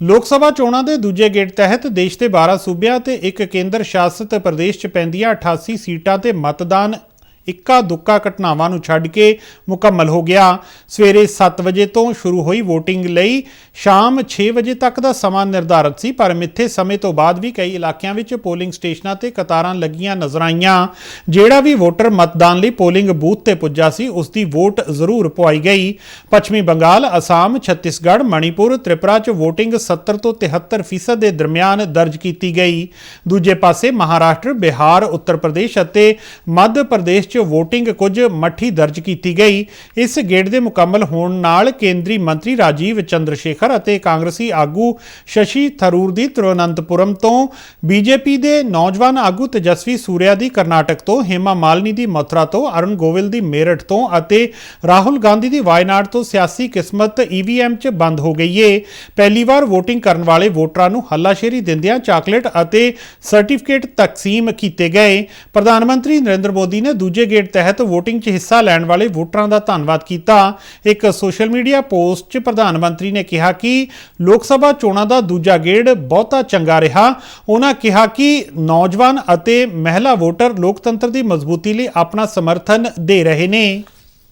ਲੋਕ ਸਭਾ ਚੋਣਾਂ ਦੇ ਦੂਜੇ ਗੇੜ ਤਹਿਤ ਦੇਸ਼ ਦੇ 12 ਸੂਬਿਆਂ ਤੇ ਇੱਕ ਕੇਂਦਰ ਸ਼ਾਸਿਤ ਪ੍ਰਦੇਸ਼ 'ਚ ਪੈਂਦੀਆਂ 88 ਸੀਟਾਂ ਤੇ ਮਤਦਾਨ ਇੱਕਾ ਦੁੱਕਾ ਘਟਨਾਵਾਂ ਨੂੰ ਛੱਡ ਕੇ ਮੁਕੰਮਲ ਹੋ ਗਿਆ। ਸਵੇਰੇ 7 ਵਜੇ ਤੋਂ ਸ਼ੁਰੂ ਹੋਈ VOTING ਲਈ ਸ਼ਾਮ 6 ਵਜੇ ਤੱਕ ਦਾ ਸਮਾਂ ਨਿਰਧਾਰਤ ਸੀ, ਪਰ ਮਿੱਥੇ ਸਮੇਂ ਤੋਂ ਬਾਅਦ ਵੀ ਕਈ ਇਲਾਕਿਆਂ ਵਿੱਚ ਪੋਲਿੰਗ ਸਟੇਸ਼ਨਾਂ ਤੇ ਕਤਾਰਾਂ ਲੱਗੀਆਂ ਨਜ਼ਰ ਆਈਆਂ। ਜਿਹੜਾ ਵੀ ਵੋਟਰ ਮਤਦਾਨ ਲਈ ਪੋਲਿੰਗ ਬੂਥ ਤੇ ਪੁੱਜਾ ਸੀ, ਉਸ ਦੀ ਵੋਟ ਜ਼ਰੂਰ ਪਵਾਈ ਗਈ। ਪੱਛਮੀ ਬੰਗਾਲ, ਅਸਾਮ, ਛੱਤੀਸਗੜ੍ਹ, ਮਣੀਪੁਰ, ਤ੍ਰਿਪੁਰਾ 'ਚ VOTING 70 ਤੋਂ 73% ਫੀਸਦ ਦੇ ਦਰਮਿਆਨ ਦਰਜ ਕੀਤੀ ਗਈ। ਦੂਜੇ ਪਾਸੇ ਮਹਾਰਾਸ਼ਟਰ, ਬਿਹਾਰ, ਉੱਤਰ ਪ੍ਰਦੇਸ਼ ਅਤੇ ਮੱਧ ਪ੍ਰਦੇਸ਼ 'ਚ VOTING ਕੁਝ ਮੱਠੀ ਦਰਜ ਕੀਤੀ ਗਈ। ਇਸ ਗੇੜ ਦੇ ਮੁਕੰਮਲ ਹੋਣ ਨਾਲ ਕੇਂਦਰੀ ਮੰਤਰੀ ਰਾਜੀਵ ਚੰਦਰ ਸ਼ੇਖਰ ਅਤੇ ਕਾਂਗਰਸੀ ਆਗੂ ਸ਼ਸ਼ੀ ਥਰੂਰ ਦੀ ਤਿਰੂਅਨੰਤਪੁਰਮ ਤੋਂ ਬੀਜੇਪੀ ਦੇ ਨੌਜਵਾਨ ਆਗੂ ਤੇਜਸਵੀ ਸੂਰਿਆ ਦੀ ਕਰਨਾਟਕ ਤੋਂ ਹੇਮਾ ਮਾਲਨੀ ਦੀ ਮਥੁਰਾ ਤੋਂ ਅਰੁਣ ਗੋਵਿਲ ਦੀ ਮੇਰਠ ਤੋਂ ਅਤੇ ਰਾਹੁਲ ਗਾਂਧੀ ਦੀ ਵਾਇਨਾਡ ਤੋਂ ਸਿਆਸੀ ਕਿਸਮਤ ਈਵੀਐਮ 'ਚ ਬੰਦ ਹੋ ਗਈ ਏ। ਪਹਿਲੀ ਵਾਰ VOTING ਕਰਨ ਵਾਲੇ ਵੋਟਰਾਂ ਨੂੰ ਹੱਲਾਸ਼ੇਰੀ ਦਿੰਦਿਆਂ ਚਾਕਲੇਟ ਅਤੇ ਸਰਟੀਫਿਕੇਟ ਤਕਸੀਮ ਕੀਤੇ ਗਏ। ਪ੍ਰਧਾਨ ਮੰਤਰੀ ਨਰਿੰਦਰ ਮੋਦੀ ਨੇ ਦੂਜੇ ਗੇੜ ਤਹਿਤ VOTING 'ਚ ਹਿੱਸਾ ਲੈਣ ਵਾਲੇ ਵੋਟਰਾਂ ਦਾ ਧੰਨਵਾਦ ਕੀਤਾ। ਇੱਕ ਸੋਸ਼ਲ ਮੀਡੀਆ ਪੋਸਟ 'ਚ ਪ੍ਰਧਾਨ ਮੰਤਰੀ ਨੇ ਕਿਹਾ ਕਿ ਲੋਕ ਸਭਾ ਚੋਣਾਂ ਦਾ ਦੂਜਾ ਗੇੜ ਬਹੁਤਾ ਚੰਗਾ ਰਿਹਾ। ਉਹਨਾਂ ਕਿਹਾ ਕਿ ਨੌਜਵਾਨ ਅਤੇ ਮਹਿਲਾ ਵੋਟਰ ਲੋਕਤੰਤਰ ਦੀ ਮਜ਼ਬੂਤੀ ਲਈ ਆਪਣਾ ਸਮਰਥਨ ਦੇ ਰਹੇ ਨੇ।